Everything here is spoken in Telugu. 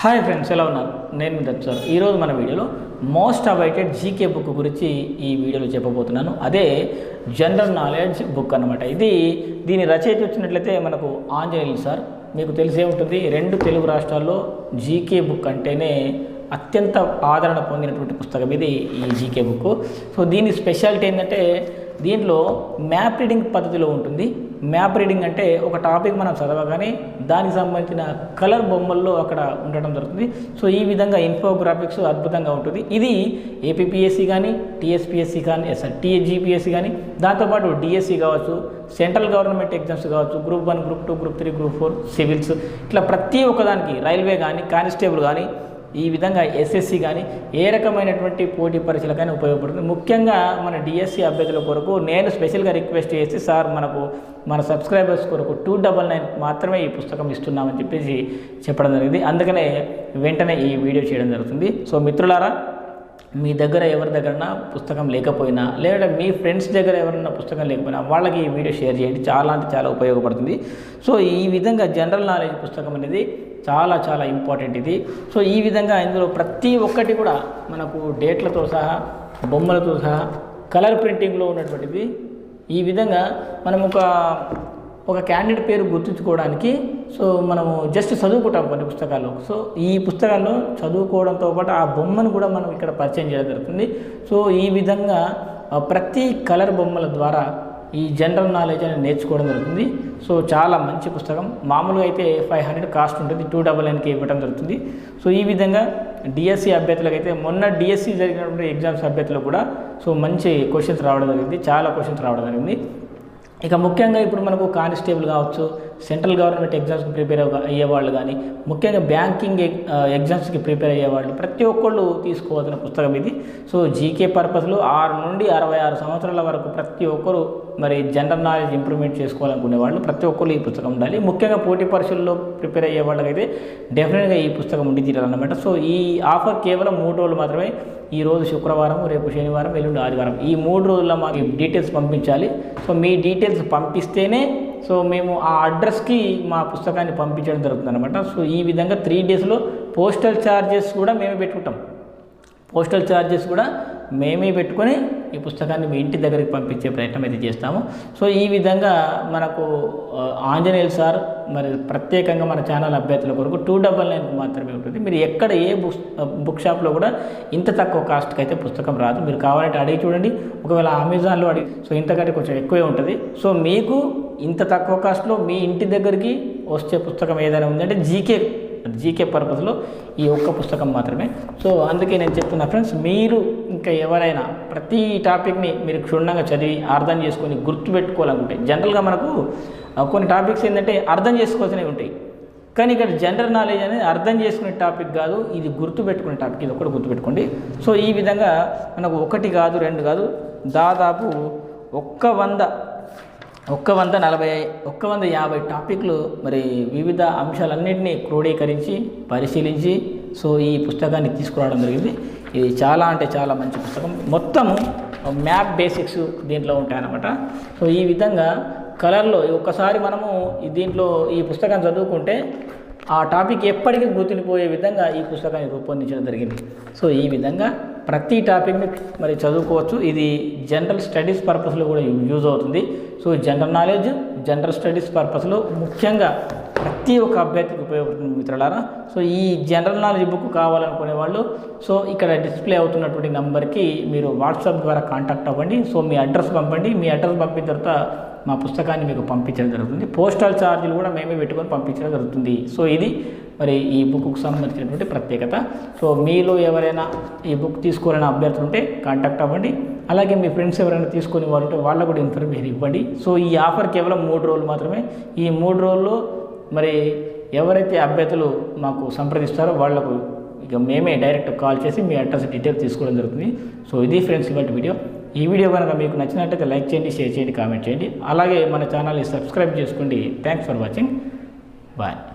హాయ్ ఫ్రెండ్స్ ఎలా ఉన్నారు? నేను మీ సార్. ఈరోజు మన వీడియోలో మోస్ట్ అవైటెడ్ జీకే బుక్ గురించి ఈ వీడియోలో చెప్పబోతున్నాను. అదే జనరల్ నాలెడ్జ్ బుక్ అన్నమాట. ఇది దీని రచయిత వచ్చినట్లయితే మనకు ఆంజనేయులు సార్. మీకు తెలిసే ఉంటుంది రెండు తెలుగు రాష్ట్రాల్లో జీకే బుక్ అంటేనే అత్యంత ఆదరణ పొందినటువంటి పుస్తకం ఇది ఈ జీకే బుక్. సో దీని స్పెషాలిటీ ఏంటంటే దీంట్లో మ్యాప్ రీడింగ్ పద్ధతిలో ఉంటుంది. మ్యాప్ రీడింగ్ అంటే ఒక టాపిక్ మనం చదవగానే దానికి సంబంధించిన కలర్ బొమ్మల్లో అక్కడ ఉండడం జరుగుతుంది. సో ఈ విధంగా ఇన్ఫోగ్రాఫిక్స్ అద్భుతంగా ఉంటుంది. ఇది ఏపీపీఎస్సీ కానీ టీఎస్పీఎస్సీ కానీ eh, ఎస్ఆర్ టీఎస్జీపీఎస్సి కానీ దాంతోపాటు డిఎస్సి కావచ్చు సెంట్రల్ గవర్నమెంట్ ఎగ్జామ్స్ కావచ్చు group one group two group three group four civils ఇట్లా ప్రతి ఒక్కదానికి రైల్వే కానీ కానిస్టేబుల్ కానీ ఈ విధంగా ఎస్ఎస్సి కానీ ఏ రకమైనటువంటి పోటీ పరీక్షలు కానీ ఉపయోగపడుతుంది. ముఖ్యంగా మన డిఎస్సి అభ్యర్థుల కొరకు నేను స్పెషల్గా రిక్వెస్ట్ చేసి సార్ మనకు మన సబ్స్క్రైబర్స్ కొరకు టూ డబల్ నైన్ మాత్రమే ఈ పుస్తకం ఇస్తున్నామని చెప్పేసి చెప్పడం జరిగింది. అందుకనే వెంటనే ఈ వీడియో చేయడం జరుగుతుంది. సో మిత్రులారా మీ దగ్గర ఎవరి దగ్గరన్నా పుస్తకం లేకపోయినా లేదా మీ ఫ్రెండ్స్ దగ్గర ఎవరైనా పుస్తకం లేకపోయినా వాళ్ళకి ఈ వీడియో షేర్ చేయండి. చాలా అంటే చాలా ఉపయోగపడుతుంది. సో ఈ విధంగా జనరల్ నాలెడ్జ్ పుస్తకం అనేది చాలా చాలా ఇంపార్టెంట్ ఇది. సో ఈ విధంగా ఇందులో ప్రతి ఒక్కటి కూడా మనకు డేట్లతో సహా బొమ్మలతో సహా కలర్ ప్రింటింగ్లో ఉన్నటువంటిది. ఈ విధంగా మనం ఒక ఒక క్యాండిడేట్ పేరు గుర్తుంచుకోవడానికి సో మనము జస్ట్ చదువుకుంటాం కొన్ని పుస్తకాల్లో. సో ఈ పుస్తకాల్లో చదువుకోవడంతో పాటు ఆ బొమ్మను కూడా మనం ఇక్కడ పరిచయం చేయడం జరుగుతుంది. సో ఈ విధంగా ప్రతి కలర్ బొమ్మల ద్వారా ఈ జనరల్ నాలెడ్జ్ అనేది నేర్చుకోవడం జరుగుతుంది. సో చాలా మంచి పుస్తకం. మామూలుగా అయితే ఫైవ్ హండ్రెడ్ కాస్ట్ ఉంటుంది. టూ డబల్ నైన్కి ఇవ్వడం జరుగుతుంది. సో ఈ విధంగా డిఎస్సి అభ్యర్థులకు అయితే మొన్న డిఎస్సి జరిగినటువంటి ఎగ్జామ్స్ అభ్యర్థులకు కూడా సో మంచి క్వశ్చన్స్ రావడం జరిగింది. చాలా క్వశ్చన్స్ రావడం జరిగింది. ఇక ముఖ్యంగా ఇప్పుడు మనకు కానిస్టేబుల్ కావచ్చు సెంట్రల్ గవర్నమెంట్ ఎగ్జామ్స్కి ప్రిపేర్ అయ్యేవాళ్ళు కానీ ముఖ్యంగా బ్యాంకింగ్ ఎగ్- ఎగ్జామ్స్కి ప్రిపేర్ అయ్యేవాళ్ళు ప్రతి ఒక్కళ్ళు తీసుకోవాల్సిన పుస్తకం ఇది. సో జీకే పర్పస్లో ఆరు నుండి అరవై ఆరు సంవత్సరాల వరకు ప్రతి ఒక్కరు మరి జనరల్ నాలెడ్జ్ ఇంప్రూవ్మెంట్ చేసుకోవాలనుకునే వాళ్ళు ప్రతి ఒక్కరు ఈ పుస్తకం ఉండాలి. ముఖ్యంగా పోటీ పరీక్షల్లో ప్రిపేర్ అయ్యే వాళ్ళకైతే డెఫినెట్గా ఈ పుస్తకం ఉండి తీరాలన్నమాట. సో ఈ ఆఫర్ కేవలం మూడు రోజులు మాత్రమే. ఈ రోజు శుక్రవారం రేపు శనివారం ఎల్లుండి ఆదివారం. ఈ మూడు రోజుల్లో మాకు డీటెయిల్స్ పంపించాలి. సో మీ డీటెయిల్స్ పంపిస్తేనే సో మేము ఆ అడ్రస్కి మా పుస్తకాన్ని పంపించడం జరుగుతుంది అనమాట సో ఈ విధంగా త్రీ డేస్లో పోస్టల్ ఛార్జెస్ కూడా మేమే పెట్టుకుంటాం. పోస్టల్ ఛార్జెస్ కూడా మేమే పెట్టుకొని ఈ పుస్తకాన్ని మీ ఇంటి దగ్గరికి పంపించే ప్రయత్నం అయితే చేస్తాము. సో ఈ విధంగా మనకు ఆంజనేయులు సార్ మరి ప్రత్యేకంగా మన ఛానల్ అభ్యర్థుల కొరకు టూ డబల్ నైన్కి మాత్రమే ఉంటుంది. మీరు ఎక్కడ ఏ బుక్ బుక్ షాప్లో కూడా ఇంత తక్కువ కాస్ట్కి అయితే పుస్తకం రాదు. మీరు కావాలంటే అడిగి చూడండి. ఒకవేళ అమెజాన్లో అడిగి సో ఇంతకంటే కొంచెం ఎక్కువే ఉంటుంది. సో మీకు ఇంత తక్కువ కాస్ట్లో మీ ఇంటి దగ్గరికి వచ్చే పుస్తకం ఏదైనా ఉందంటే జీకే జీకే పర్పస్లో ఈ ఒక్క పుస్తకం మాత్రమే. సో అందుకే నేను చెప్తున్నా ఫ్రెండ్స్ మీరు ఇంకా ఎవరైనా ప్రతి టాపిక్ని మీరు క్షుణ్ణంగా చదివి అర్థం చేసుకొని గుర్తుపెట్టుకోవాలనుకుంటే జనరల్గా మనకు కొన్ని టాపిక్స్ ఏంటంటే అర్థం చేసుకోవాల్సినవి ఉంటాయి. కానీ ఇక్కడ జనరల్ నాలెడ్జ్ అనేది అర్థం చేసుకునే టాపిక్ కాదు ఇది గుర్తుపెట్టుకునే టాపిక్ ఇది ఒకటి గుర్తుపెట్టుకోండి. సో ఈ విధంగా మనకు ఒకటి కాదు రెండు కాదు దాదాపు ఒక్క వంద ఒక్క వంద నలభై ఒక్క వంద యాభై టాపిక్లు మరి వివిధ అంశాలన్నింటినీ క్రోడీకరించి పరిశీలించి సో ఈ పుస్తకాన్ని తీసుకురావడం జరిగింది. ఇది చాలా అంటే చాలా మంచి పుస్తకం. మొత్తము మ్యాప్ బేసిక్స్ దీంట్లో ఉంటాయన్నమాట. సో ఈ విధంగా కలర్లో ఒక్కసారి మనము దీంట్లో ఈ పుస్తకం చదువుకుంటే ఆ టాపిక్ ఎప్పటికీ గుర్తుండిపోయే విధంగా ఈ పుస్తకాన్ని రూపొందించడం జరిగింది. సో ఈ విధంగా ప్రతి టాపిక్ని మరి చదువుకోవచ్చు. ఇది జనరల్ స్టడీస్ పర్పస్లో కూడా యూజ్ అవుతుంది. So general knowledge general studies పర్పస్లో ముఖ్యంగా ప్రతి ఒక్క అభ్యర్థికి ఉపయోగపడుతుంది మిత్రులారా. సో ఈ జనరల్ నాలెడ్జ్ బుక్ కావాలనుకునే వాళ్ళు సో ఇక్కడ డిస్ప్లే అవుతున్నటువంటి నంబర్కి మీరు వాట్సాప్ ద్వారా కాంటాక్ట్ అవ్వండి. సో మీ అడ్రస్ పంపండి. మీ అడ్రస్ పంపిన తర్వాత మా పుస్తకాన్ని మీకు పంపించడం జరుగుతుంది. పోస్టల్ ఛార్జీలు కూడా మేమే పెట్టుకొని పంపించడం జరుగుతుంది. సో ఇది మరి ఈ బుక్కు సంబంధించినటువంటి ప్రత్యేకత. సో మీలో ఎవరైనా ఈ బుక్ తీసుకోవాలని అభ్యర్థులు ఉంటే కాంటాక్ట్ అవ్వండి. అలాగే మీ ఫ్రెండ్స్ ఎవరైనా తీసుకునే వాళ్ళు ఉంటే వాళ్ళకు కూడా ఇన్ఫర్మేషన్ ఇవ్వండి. సో ఈ ఆఫర్ కేవలం మూడు రోజులు మాత్రమే. ఈ మూడు రోజుల్లో మరి ఎవరైతే అభ్యర్థులు మాకు సంప్రదిస్తారో వాళ్ళకు ఇక మేమే డైరెక్ట్ కాల్ చేసి మీ అడ్రస్ డీటెయిల్ తీసుకోవడం జరుగుతుంది. సో ఇది ఫ్రెండ్స్ ఇవాటి వీడియో. ఈ వీడియో కనుక మీకు నచ్చినట్టయితే లైక్ చేయండి షేర్ చేయండి కామెంట్ చేయండి. అలాగే మన ఛానల్ని సబ్స్క్రైబ్ చేసుకోండి. Thanks for watching bye